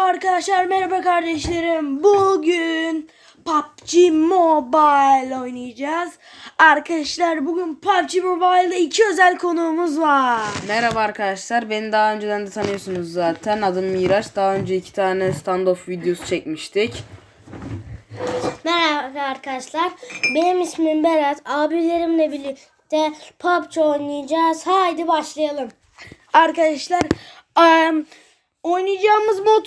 Arkadaşlar merhaba kardeşlerim. Bugün PUBG Mobile oynayacağız. Arkadaşlar bugün PUBG Mobile'da iki özel konuğumuz var. Merhaba arkadaşlar. Beni daha önceden de tanıyorsunuz zaten. Adım Miraç. Daha önce iki tane standoff videosu çekmiştik. Merhaba arkadaşlar. Benim ismim Berat. Abilerimle birlikte PUBG oynayacağız. Haydi başlayalım. Arkadaşlar em, oynayacağımız mod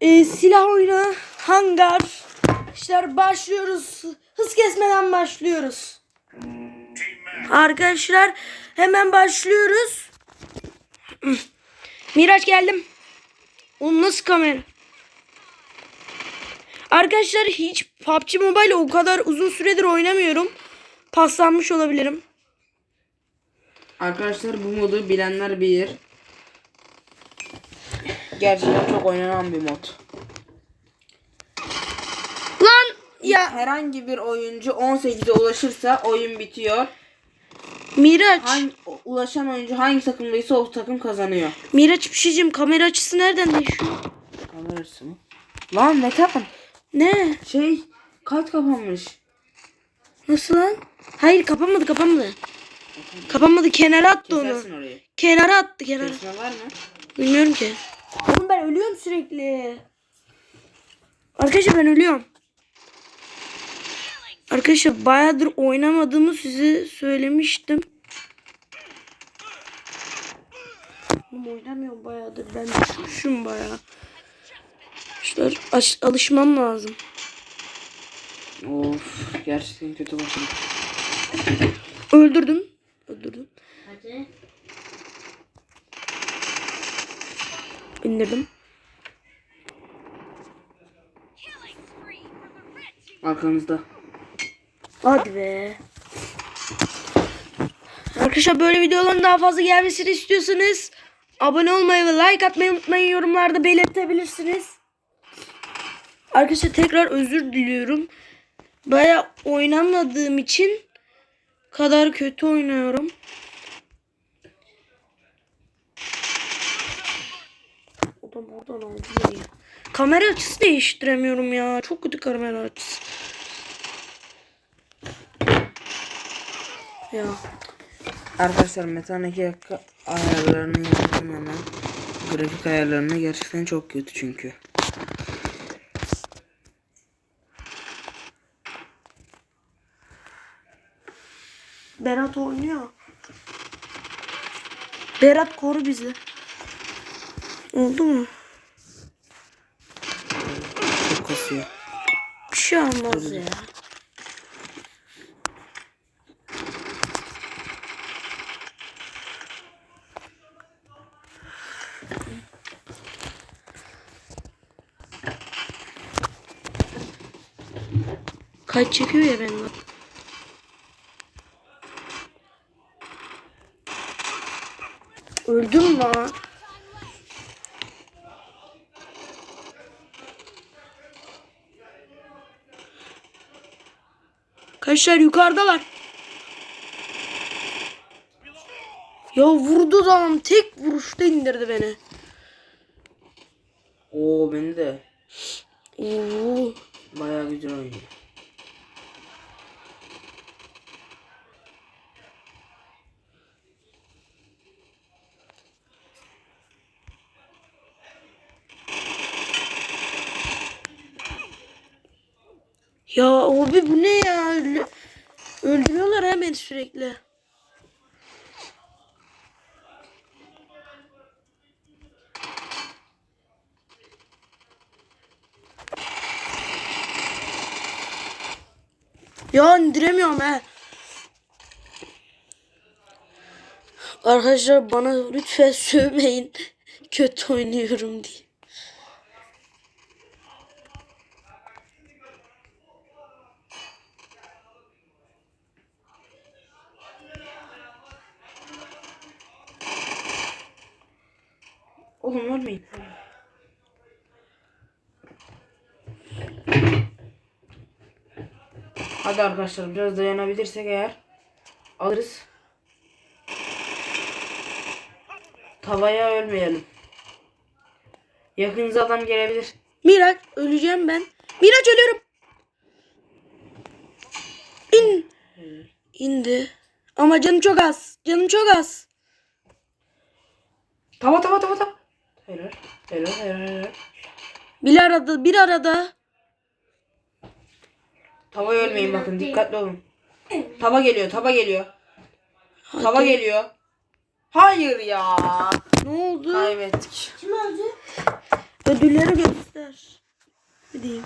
e, silah oyunu hangar. Arkadaşlar başlıyoruz. Hız kesmeden başlıyoruz. Arkadaşlar hemen başlıyoruz. Miraç geldim. Oğlum nasıl kamera? Arkadaşlar hiç PUBG Mobile o kadar uzun süredir oynamıyorum. Paslanmış olabilirim. Arkadaşlar bu modu bilenler bilir. Gerçekten çok oynanan bir mod. Lan ya Herhangi bir oyuncu 18'e ulaşırsa oyun bitiyor. Miraç. Hangi, ulaşan oyuncu hangi takımdaysa o takım kazanıyor. Miraç bir şey diyeceğim. Kamera açısı nereden değişiyor? Kamerası mı? Lan Metan Ne? şey kayıt kapanmış. Nasıl lan? Hayır kapanmadı kapanmadı. Kapanmadı kenara attı onu. Kesersin orayı. Kenara attı kenara. Kesme var mı? Bilmiyorum ki. Oğlum ben ölüyorum sürekli. Arkadaşlar ben ölüyorum. Arkadaşlar bayağıdır oynamadığımı size söylemiştim. Oğlum oynamıyorum bayağıdır. Ben düşmüşüm bayağı. Arkadaşlar aş- alışmam lazım. Of gerçekten kötü başladı. Öldürdüm. Öldürdüm. Hadi. İndirdim. Arkanızda. Hadi be. Arkadaşlar böyle videoların daha fazla gelmesini istiyorsanız abone olmayı ve like atmayı unutmayın. Yorumlarda belirtebilirsiniz. Arkadaşlar tekrar özür diliyorum. Baya oynamadığım için kadar kötü oynuyorum. O da buradan aldı beni ya. Kamera açısı değiştiremiyorum ya. Çok kötü kamera açısı. Ya. Arkadaşlar Metan 2 dakika ayarlarını yapalım hemen. Grafik ayarlarını gerçekten çok kötü çünkü. Berat oynuyor. Berat koru bizi. Oldu mu? Kasıyor. Bir şey olmaz ya. Kaç çekiyor ya benim. Öldüm lan. Kaşlar yukarıdalar. Ya vurdu adam tek vuruşta indirdi beni. Oo beni de Oo. bayağı güzel oynuyor. Ya abi bu ne ya? Öldü- Öldürüyorlar ha beni sürekli. Ya indiremiyorum he. Arkadaşlar bana lütfen sövmeyin. Kötü oynuyorum diye. Oğlum ölmeyin. Hadi arkadaşlar biraz dayanabilirsek eğer alırız. Tavaya ölmeyelim. Yakınıza adam gelebilir. Miraç öleceğim ben. Miraç ölüyorum. İn. İndi. Ama canım çok az. Canım çok az. Tava tava tava tava. Helal helal helal. Bir arada bir arada. Tavaya ölmeyin bakın dikkatli olun. Tava geliyor tava geliyor. Tava geliyor. Hayır ya. Ne oldu? Kaybettik. Kim öldü? Ödülleri göster. Bir diyeyim.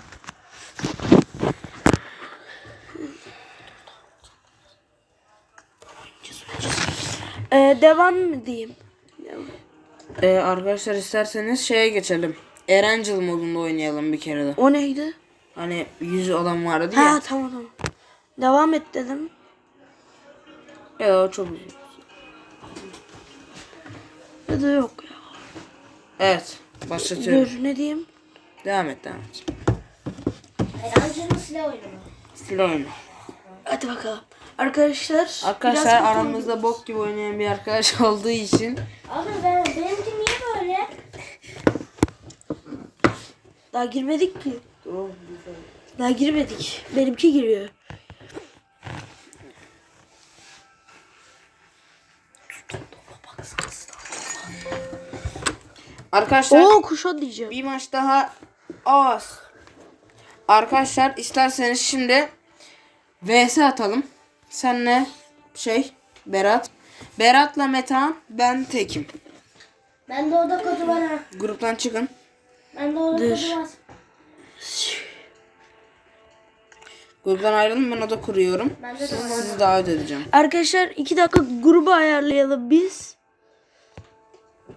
Ee, devam mı diyeyim? Devam. Ee, arkadaşlar isterseniz şeye geçelim. Erencil modunda oynayalım bir kere de. O neydi? Hani 100 olan vardı Ha ya. tamam tamam. Devam et dedim. Ya o çok uzun. Ya da yok ya. Evet. Başlatıyorum. Dur ne diyeyim? Devam et devam et. Eğlencenin silah oyunu. Sil oyunu. Hadi bakalım. Arkadaşlar. Arkadaşlar biraz aramızda bok gibi oynayan bir arkadaş olduğu için Abi ben, benimki niye böyle? Daha girmedik ki. Daha girmedik. Benimki giriyor. Arkadaşlar Oo kuşa diyeceğim. bir maç daha az. Arkadaşlar isterseniz şimdi VS atalım. Senle şey Berat. Berat'la Metan ben tekim. Bende oda kodu var ha. Gruptan çıkın. Bende oda Dur. kodu var. Gruptan ayrılın ben oda kuruyorum. Bende de. Sizi davet edeceğim. Arkadaşlar iki dakika grubu ayarlayalım biz.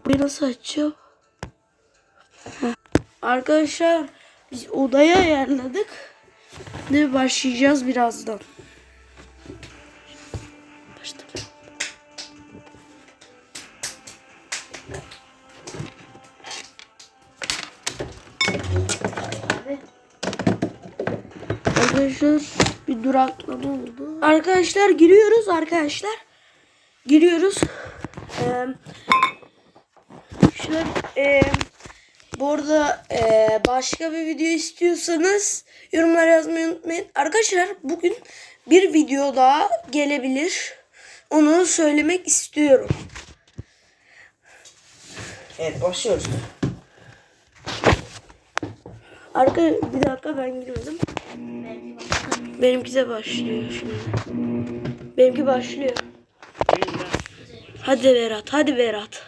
Burayı nasıl açacağım? Heh. Arkadaşlar biz odayı ayarladık. Ve başlayacağız birazdan. Arkadaşlar bir duraklama oldu. Arkadaşlar giriyoruz arkadaşlar. Giriyoruz. Ee, şöyle, ee, bu arada ee, başka bir video istiyorsanız yorumlara yazmayı unutmayın. Arkadaşlar bugün bir video daha gelebilir. Onu söylemek istiyorum. Evet başlıyoruz. Arka bir dakika ben girmedim. Benimki de başlıyor şimdi. Benimki başlıyor. Hadi Berat, hadi Berat.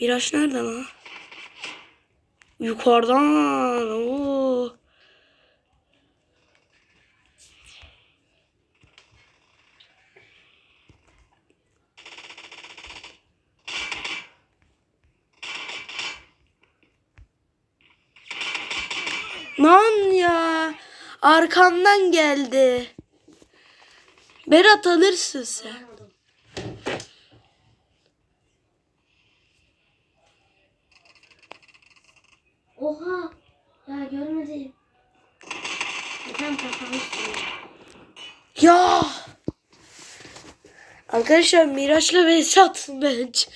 Miraç nerede lan? Yukarıdan. Oo. Lan ya. Arkamdan geldi. Berat alırsın sen. Oha. Ya görmedim. Tam kafamı. Ya. Arkadaşlar Miraç'la Vesat bence.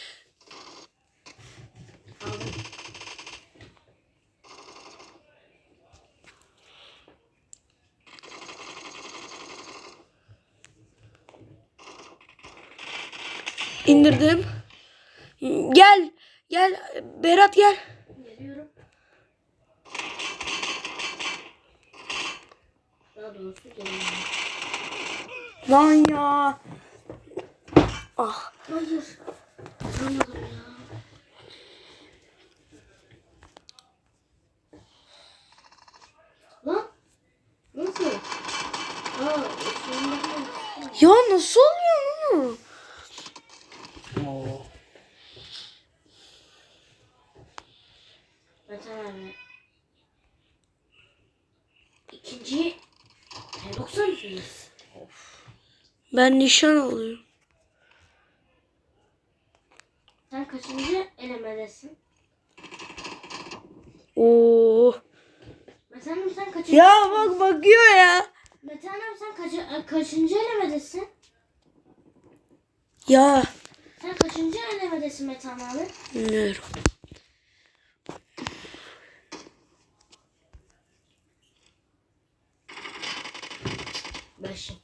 İndirdim. Gel. Gel. Berat gel. Geliyorum. Lan ya. Ah. Hayır ya. Lan. Nasıl? Aa, üstünden Ya nasıl oluyor mu? Oo. Metan abi. İkinci 90 mıyız? Ben nişan alıyorum. Sen kaçıncı elemedesin? Oo. Metan abi sen kaçıncı? Ya bak bakıyor ya. Metan abi sen kaçı, kaçıncı elemedesin? Ya. Sen kaçıncı elemedesin Metan abi? Bilmiyorum. kardeşim.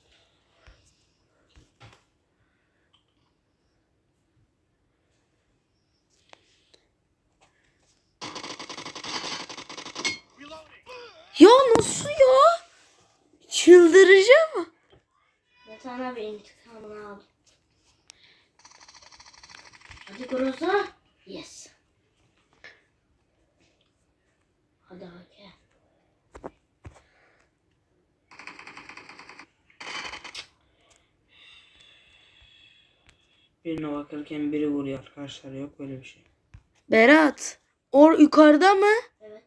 Ya nasıl ya? Çıldıracağım. Metan abi intikamını al. Hadi Groza. Yes. Hadi Hake. Birine bakırken biri vuruyor arkadaşlar. Yok böyle bir şey. Berat. Or yukarıda mı? Evet.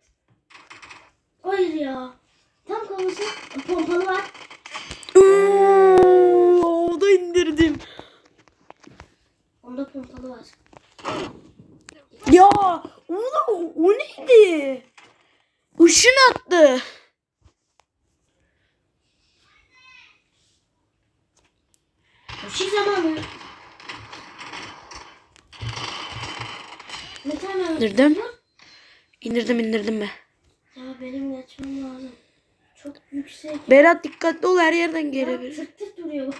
Hayır ya. Tam kafası pompalı var. İndirdim. Onda pompalı var. Ya oğlum o neydi? Işın attı. Işık zamanı. Metan abi. İndirdim. İndirdim indirdim ben. Ya benim geçmem lazım. Çok yüksek. Berat dikkatli ol her yerden gelebilir. tık tık duruyor.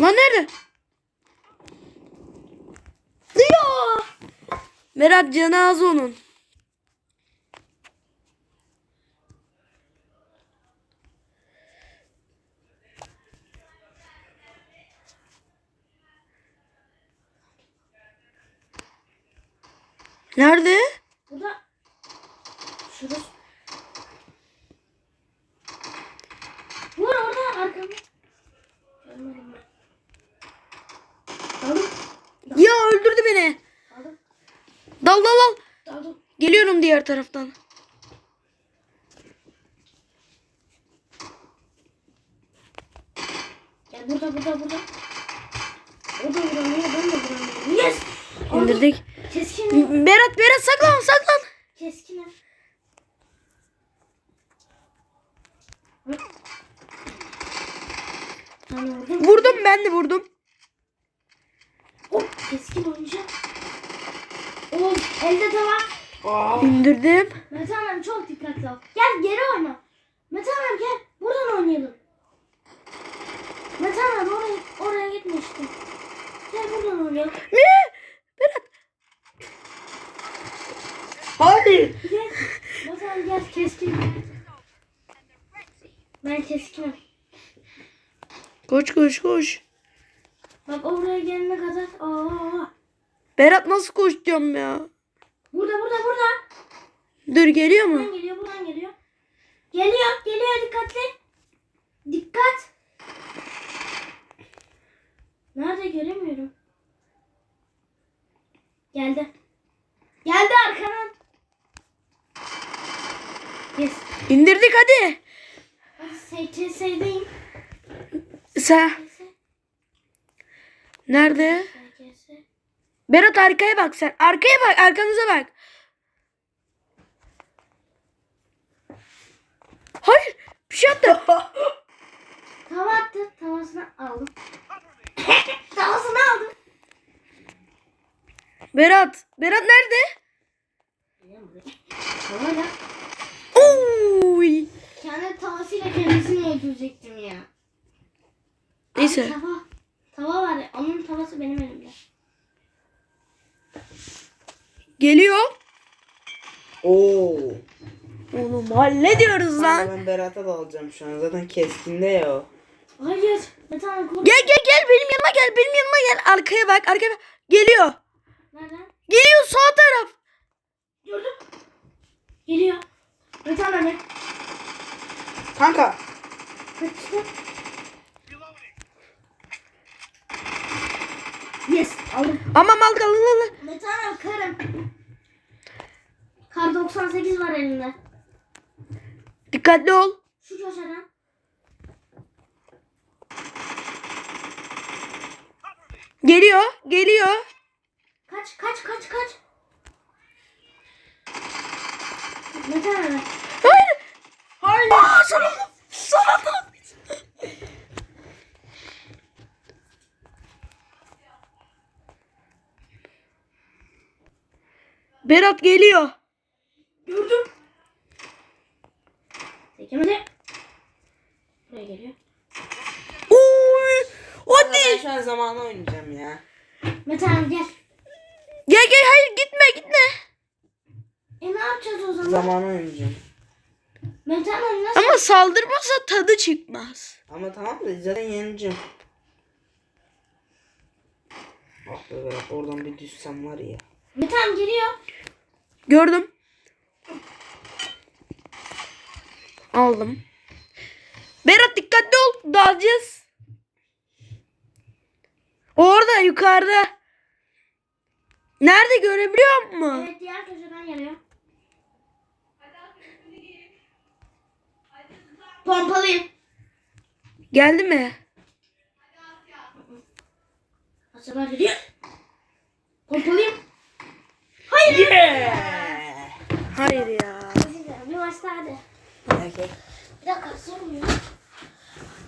Lan nerede? Ya! Berat canı az onun. Nerede? Bu da şurası. Vur orada arkamda. Görmedim ben. Daldım. Ya öldürdü beni. Daldım. Dal dal dal. Daldım. Geliyorum diğer taraftan. Gel burada burada burada. O da vuramıyor ben de vuramıyorum. Yes. İndirdik. Keskin. Berat Berat saklan saklan. Keskin. Vurdum. Ben de vurdum. Hop keskin oynayacağım. Oğlum elde tava. İndirdim. Metan abi çok dikkatli ol. Gel geri oyna. Metan abi gel. Buradan oynayalım. Metan abi oraya, oraya gitme işte. Gel buradan oynayalım. Ne? Berat. Hayır. Gel. Metan abi gel keskin. Ben keskinim. Koş koş koş. Bak oraya gelene kadar. Aa. Berat nasıl koşacağım ya? Burada burada burada. Dur geliyor Buradan mu? geliyor buradan geliyor. Geliyor geliyor dikkatli. Dikkat. Nerede göremiyorum. Geldi. Geldi arkadan. Yes. İndirdik hadi. SKS'deyim. Sen nerede? Berat arkaya bak sen. Arkaya bak arkanıza bak. Hayır. Bir şey attı. Tava attı. Tavasını aldım. Tavasını aldım. Berat. Berat nerede? Tavayla. Oy. Kendi tavasıyla kendisini öldürecektim ya. Neyse. Abi tava. Tava var ya. Onun tavası benim elimde. Geliyor. Oo. Oğlum hallediyoruz lan. ben Berat'a da alacağım şu an. Zaten keskinde ya o. Hayır. Kork. Gel gel gel benim yanıma gel. Benim yanıma gel. Arkaya bak. Arkaya bak. Geliyor. Nereden? Geliyor sağ taraf. Gördüm. Geliyor. Metan hani. Kanka. Kaçtı. Yes. Aldım. Ama mal kalın. Abi karım. Kar 98 var elinde. Dikkatli ol. Şu köşeden. Geliyor. Geliyor. Kaç kaç kaç kaç. Metan abi. Hayır. Hayır. Aa, sana sana Berat geliyor. Gördüm. Tekemedi. Buraya geliyor. Oy! Ben Hadi. şu an zamanı oynayacağım ya. Metan gel. Gel gel hayır gitme gitme. E ne yapacağız o zaman? Zamanı oynayacağım. Metan nasıl? Ama saldırmasa tadı çıkmaz. Ama tamam da zaten yeneceğim. Ah be Berat oradan bir düşsem var ya. Metan geliyor. Gördüm. Aldım. Berat dikkatli ol. Dalacağız. Orada yukarıda. Nerede görebiliyor musun? Evet diğer köşeden geliyor. Pompalıyım. Geldi mi? Acaba geliyor. Pompalıyım. Hayır ya. Bir maç daha hadi. Okey. Bir dakika sormuyor.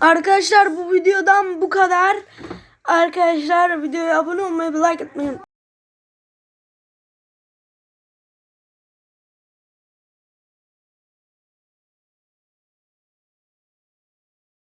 Arkadaşlar bu videodan bu kadar. Arkadaşlar videoya abone olmayı ve like atmayı.